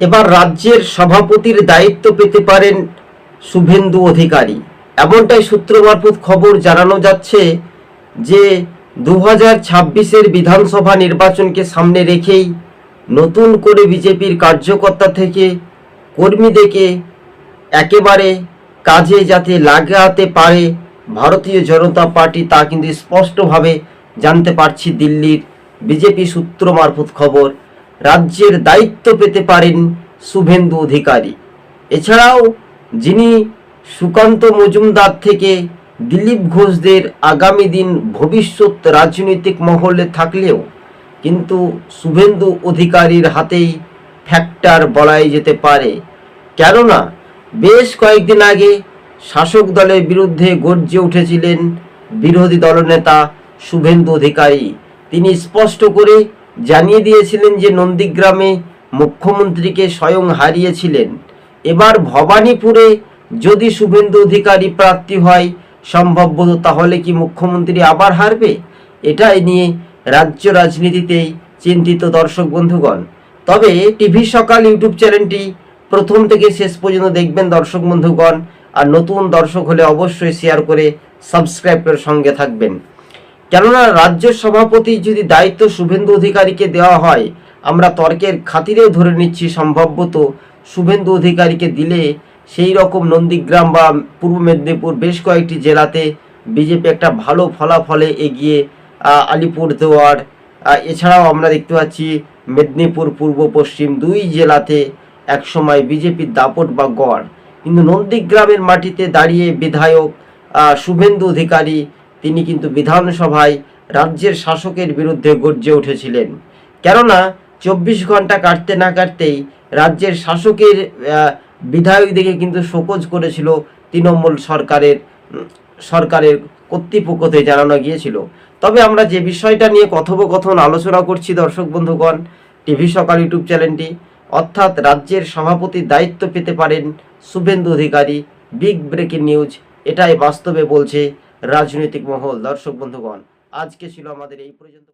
এবার রাজ্যের সভাপতির দায়িত্ব পেতে পারেন শুভেন্দু অধিকারী। এমনটাই সূত্র মারফত খবর জানানো যাচ্ছে যে দু হাজার ছাব্বিশের বিধানসভা নির্বাচনকে সামনে রেখেই নতুন করে বিজেপির কার্যকর্তা থেকে কর্মীদেরকে একেবারে কাজে যাতে লাগাতে পারে ভারতীয় জনতা পার্টি, তা কিন্তু স্পষ্টভাবে জানতে পারছি দিল্লির বিজেপি সূত্র মারফত খবর। রাজ্যের দায়িত্ব পেতে পারেন শুভেন্দু অধিকারী। এছাড়াও যিনি সুকান্ত মজুমদার থেকে দিলীপ ঘোষদের আগামী দিন ভবিষ্যৎ রাজনৈতিক মহলে থাকলেও কিন্তু শুভেন্দু অধিকারীর হাতেই ফ্যাক্টর বলাই যেতে পারে। কেননা বেশ কয়েকদিন আগে শাসক দলের বিরুদ্ধে গর্জে উঠেছিলেন বিরোধী দলনেতা শুভেন্দু অধিকারী। তিনি স্পষ্ট করে জানিয়ে দিয়েছিলেন যে নন্দীগ্রামে মুখ্যমন্ত্রীকে স্বয়ং হারিয়েছিলেন। এবার ভবানীপুরে যদি শুভেন্দু অধিকারী প্রার্থী হয় সম্ভবত তাহলে কি মুখ্যমন্ত্রী আবার হারবে? এটাই নিয়ে রাজ্য রাজনীতিতেই চিন্তিত দর্শক বন্ধুগণ। তবে টিভি সকাল ইউটিউব চ্যানেলটি প্রথম থেকে শেষ পর্যন্ত দেখবেন দর্শক বন্ধুগণ, আর নতুন দর্শক হলে অবশ্যই শেয়ার করে সাবস্ক্রাইব করে সঙ্গে থাকবেন। কেননা রাজ্য সভাপতি যদি দায়িত্ব শুভেন্দু অধিকারীকে দেওয়া হয়, আমরা তর্কের খাতিরেও ধরে নিচ্ছি সম্ভবত শুভেন্দু অধিকারীকে দিলে সেই রকম নন্দীগ্রাম বা পূর্ব মেদিনীপুর বেশ কয়েকটি জেলাতে বিজেপি একটা ভালো ফলাফলে এগিয়ে আলিপুরদুয়ার এছাড়াও আমরা দেখতে পাচ্ছি মেদিনীপুর, পূর্ব, পশ্চিম দুই জেলাতে একসময় বিজেপির দাপট বা গড়। কিন্তু নন্দীগ্রামের মাটিতে দাঁড়িয়ে বিধায়ক শুভেন্দু অধিকারী তিনি কিন্তু বিধানসভায় রাজ্যের শাসকের বিরুদ্ধে গর্জে উঠেছিলেন। কেননা চব্বিশ ঘণ্টা কাটতে না কাটতেই রাজ্যের শাসকের আহ, বিধায়কদিকে কিন্তু শোকজ করেছিল তৃণমূল সরকারের সরকারের কর্তৃপক্ষতে জানানো গিয়েছিল। তবে আমরা যে বিষয়টা নিয়ে কথোপকথন আলোচনা করছি দর্শক বন্ধুগণ টিভি সকাল ইউটিউব চ্যানেলটি অর্থাৎ রাজ্যের সভাপতির দায়িত্ব পেতে পারেন Suvendu Adhikari big breaking news এটাই বাস্তবে বলছে রাজনৈতিক মহল দর্শক বন্ধুগণ আজকে ছিল আমাদের এই পর্যন্ত।